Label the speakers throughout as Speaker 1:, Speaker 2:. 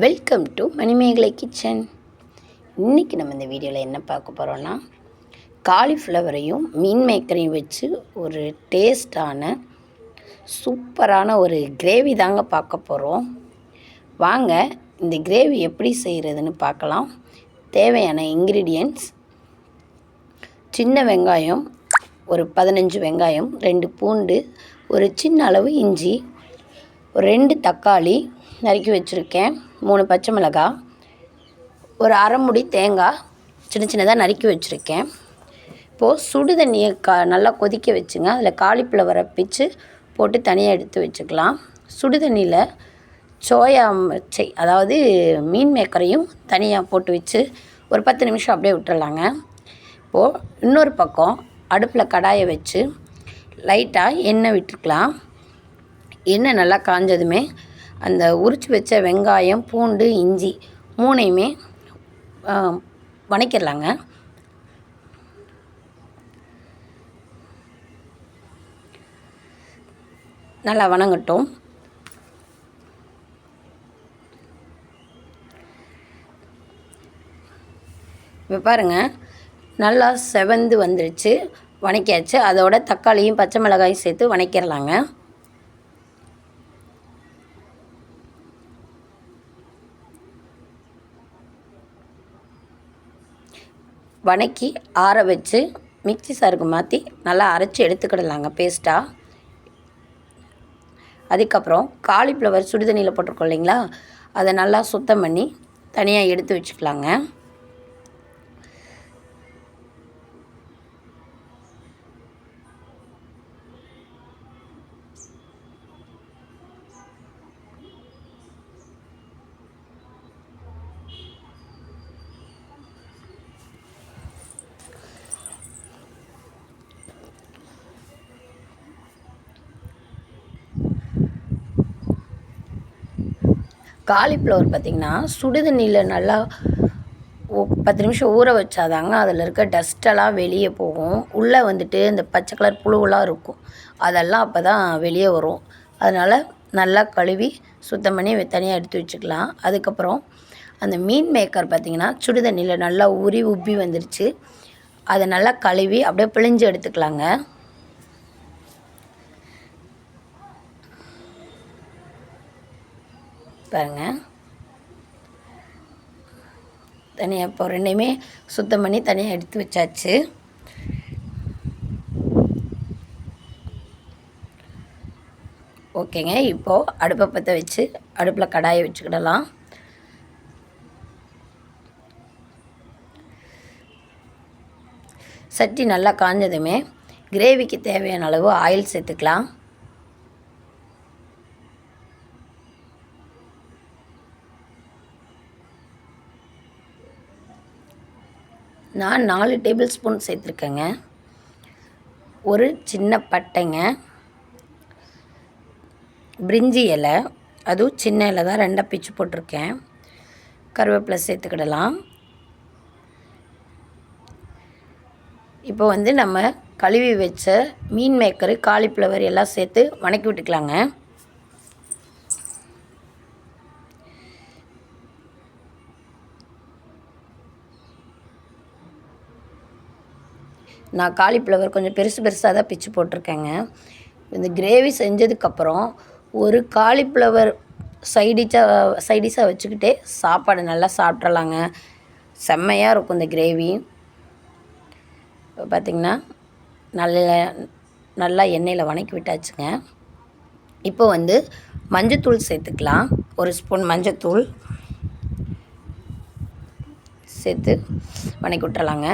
Speaker 1: Welcome to Manimekalai kitchen இன்றைக்கி நம்ம இந்த வீடியோவில் என்ன பார்க்க போகிறோன்னா காலிஃப்ளவரையும் மீன் மேக்கரையும் வச்சு ஒரு டேஸ்டான சூப்பரான ஒரு கிரேவி தாங்க பார்க்க போகிறோம் வாங்க இந்த கிரேவி எப்படி செய்கிறதுன்னு பார்க்கலாம். தேவையான இன்க்ரீடியன்ட்ஸ் சின்ன வெங்காயம் ஒரு பதினஞ்சு வெங்காயம் ரெண்டு பூண்டு ஒரு சின்ன அளவு இஞ்சி ஒரு ரெண்டு தக்காளி நறுக்கி வச்சுருக்கேன். மூணு பச்சை மிளகாய் ஒரு அரைமுடி தேங்காய் சின்ன சின்னதாக நறுக்கி வச்சுருக்கேன். இப்போது சுடு தண்ணியை கா நல்லா கொதிக்க வச்சுங்க. அதில் காலிஃப்ளவரை பிச்சு போட்டு தனியாக எடுத்து வச்சுக்கலாம். சுடு தண்ணியில் சோயா சை அதாவது மீன் மேக்கரையும் தனியாக போட்டு வச்சு ஒரு பத்து நிமிஷம் அப்படியே விட்டுறலாங்க. இப்போது இன்னொரு பக்கம் அடுப்பில் கடாயை வச்சு லைட்டாக எண்ணெய் விட்டுருக்கலாம் எண்ணெய் நல்லா காஞ்சதுமே அந்த உரித்து வச்ச வெங்காயம் பூண்டு இஞ்சி மூணையுமே வணக்கிடலாங்க. நல்லா வணங்கட்டும். இப்போ பாருங்கள் நல்லா செவந்து வந்துருச்சு வணக்கியாச்சு. அதோட தக்காளியும் பச்சை மிளகாயும் சேர்த்து வணக்கிடலாங்க. வணக்கி ஆற வச்சு மிக்ஸி சாருக்கு மாற்றி நல்லா அரைச்சி எடுத்துக்கிடலாங்க பேஸ்ட்டாக அதுக்கப்புறம் காலிஃப்ளவர் சுடுதண்ணியில் போட்டிருக்கோம் இல்லைங்களா? அதை நல்லா சுத்தம் பண்ணி தனியாக எடுத்து வச்சுக்கலாங்க. காலிஃப்ளவர் பார்த்திங்கன்னா சுடுதண்ணியில் நல்லா பத்து நிமிஷம் ஊற வச்சாதாங்க அதில் இருக்க டஸ்ட்டெல்லாம் வெளியே போகும். உள்ளே வந்துட்டு இந்த பச்சை கலர் புழுவெல்லாம் இருக்கும். அதெல்லாம் அப்போ தான் வெளியே வரும். அதனால் நல்லா கழுவி சுத்தம் பண்ணி தனியாக எடுத்து வச்சுக்கலாம். அதுக்கப்புறம் அந்த மீன் மேக்கர் பார்த்திங்கன்னா சுடுதண்ணியில் நல்லா ஊறி உப்பி வந்துருச்சு. அதை நல்லா கழுவி அப்படியே பிழிஞ்சு எடுத்துக்கலாங்க. பாருங்கள் தனியாக இப்போ ரெண்டையுமே சுத்தம் பண்ணி தனியாக எடுத்து வச்சாச்சு. ஓகேங்க இப்போது அடுப்பை பற்ற வச்சு அடுப்பில் கடாயை வச்சுக்கிடலாம். சட்டி நல்லா காஞ்சதுமே கிரேவிக்கு தேவையான அளவு ஆயில் சேர்த்துக்கலாம். நான் நாலு டேபிள் ஸ்பூன் சேர்த்துருக்கேங்க. ஒரு சின்ன பட்டைங்க. பிரிஞ்சி இலை. அதுவும் சின்ன இலை தான் ரெண்டாக பிச்சு போட்டிருக்கேன். கருவேப்பிலை சேர்த்துக்கிடலாம். இப்போ வந்து நம்ம கழுவி வச்ச மீன் மேக்கரு காலிஃப்ளவர் எல்லாம் சேர்த்து வணக்கி விட்டுக்கலாங்க. நான் காலிஃப்ளவர் கொஞ்சம் பெருசு பெருசாக தான் பிச்சு போட்டிருக்கேங்க. இந்த கிரேவி செஞ்சதுக்கப்புறம் ஒரு காலிஃப்ளவர் சைடிச்சாக சைடிஷாக வச்சுக்கிட்டே சாப்பாடு நல்லா சாப்பிட்றலாங்க செம்மையாக இருக்கும் இந்த கிரேவி. இப்போ பார்த்திங்கன்னா நல்ல நல்லா எண்ணெயில் வணக்கி விட்டாச்சுங்க. இப்போ வந்து மஞ்சத்தூள் சேர்த்துக்கலாம். ஒரு ஸ்பூன் மஞ்சத்தூள் சேர்த்து வணக்கி விட்டுறலாங்க.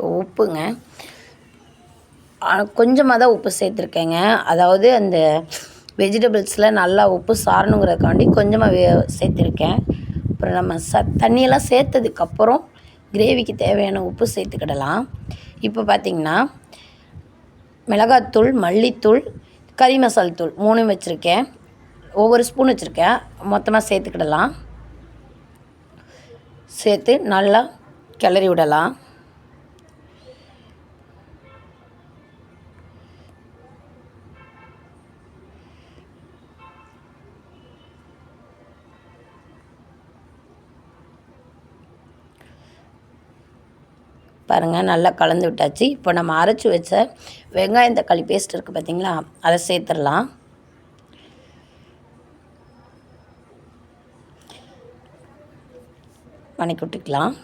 Speaker 1: இப்போ உப்புங்க. கொஞ்சமாக தான் உப்பு சேர்த்துருக்கேங்க. அதாவது அந்த வெஜிடபிள்ஸில் நல்லா உப்பு சாரணுங்கிறதுக்காண்டி கொஞ்சமாக வே சேர்த்துருக்கேன். அப்புறம் நம்ம ச தண்ணியெல்லாம் சேர்த்ததுக்கப்புறம் கிரேவிக்கு தேவையான உப்பு சேர்த்துக்கிடலாம். இப்போ பார்த்திங்கன்னா மிளகாத்தூள் மல்லித்தூள் கறி மசால் தூள் மூணும் வச்சுருக்கேன். ஒவ்வொரு ஸ்பூன் வச்சுருக்கேன். மொத்தமாக சேர்த்துக்கிடலாம். சேர்த்து நல்லா கிளறி விடலாம். பாருங்கள் நல்லா கலந்து விட்டாச்சு. இப்போ நம்ம அரைச்சி வச்ச வெங்காயம் தக்காளி பேஸ்ட் இருக்குது பார்த்திங்களா அதை சேர்த்துடலாம். வணக்கி விட்டுக்கலாம்.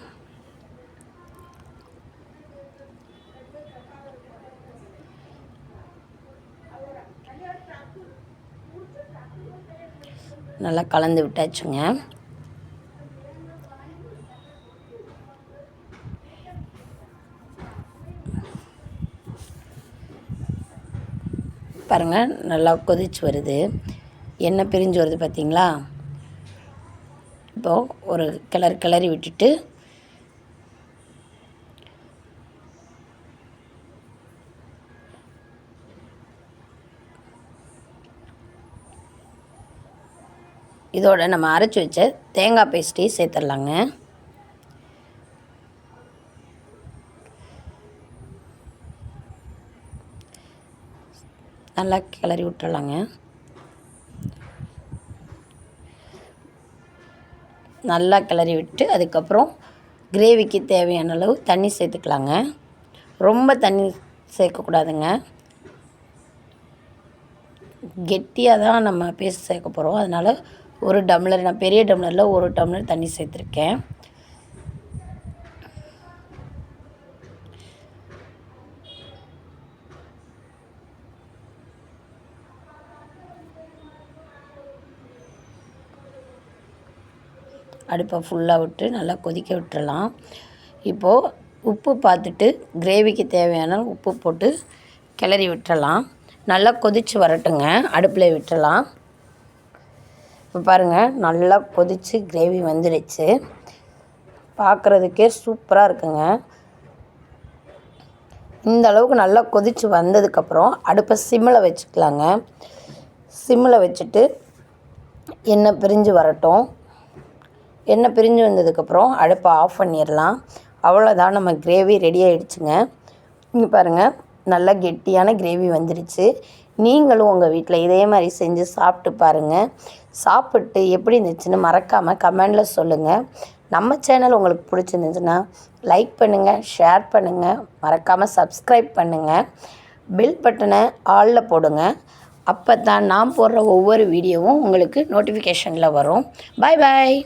Speaker 1: நல்லா கலந்து விட்டாச்சுங்க. பாருங்கள் நல்லா கொதிச்சு வருது. எண்ணெய் பிரிஞ்சு வருது பார்த்திங்களா இப்போது ஒரு கிளர் கிளறி விட்டுட்டு இதோட நம்ம அரைச்சி வச்ச தேங்காய் பேஸ்ட்டையும் சேர்த்துடலாங்க. நல்லா கிளறி விட்டுறலாங்க. நல்லா கிளறி விட்டு அதுக்கப்புறம் கிரேவிக்கு தேவையான அளவு தண்ணி சேர்த்துக்கலாங்க. ரொம்ப தண்ணி சேர்க்கக்கூடாதுங்க. கெட்டியாக தான் நம்ம பேஸ்ட் சேர்க்க போகிறோம் அதனால் ஒரு டம்ளர் நான் பெரிய டம்ளரில் ஒரு டம்ளர் தண்ணி சேர்த்துருக்கேன். அடுப்பை ஃபுல்லாக விட்டு நல்லா கொதிக்க விட்டுறலாம். இப்போது உப்பு பார்த்துட்டு கிரேவிக்கு தேவையான உப்பு போட்டு கிளறி விட்டுறலாம். நல்லா கொதித்து வரட்டுங்க. அடுப்பில் விட்டுறலாம். இப்போ பாருங்கள் நல்லா கொதித்து கிரேவி வந்துடுச்சு பார்க்குறதுக்கே சூப்பராக இருக்குங்க. இந்த அளவுக்கு நல்லா கொதித்து வந்ததுக்கப்புறம் அடுப்பை சிம்மில் வச்சுக்கலாங்க. சிம்மில் வச்சுட்டு எண்ணெய் பிரிஞ்சு வரட்டும். எண்ணெய் பிரிஞ்சு வந்ததுக்கப்புறம் அடுப்பை ஆஃப் பண்ணிடலாம். அவ்வளோதான் நம்ம கிரேவி ரெடி ஆகிடுச்சுங்க இங்கே பாருங்கள் நல்லா கெட்டியான கிரேவி வந்துடுச்சு நீங்களும் உங்கள் வீட்டில் இதே மாதிரி செஞ்சு சாப்பிட்டு பாருங்கள் சாப்பிட்டு எப்படி இருந்துச்சுன்னு மறக்காமல் கமெண்டில் சொல்லுங்கள் நம்ம சேனல் உங்களுக்கு பிடிச்சிருந்துச்சுன்னா லைக் பண்ணுங்கள் ஷேர் பண்ணுங்கள் மறக்காமல் சப்ஸ்கிரைப் பண்ணுங்கள் பில் பட்டனை ஆளில் போடுங்க. அப்போ தான் நான் போடுற ஒவ்வொரு வீடியோவும் உங்களுக்கு நோட்டிஃபிகேஷனில் வரும். பாய் பாய்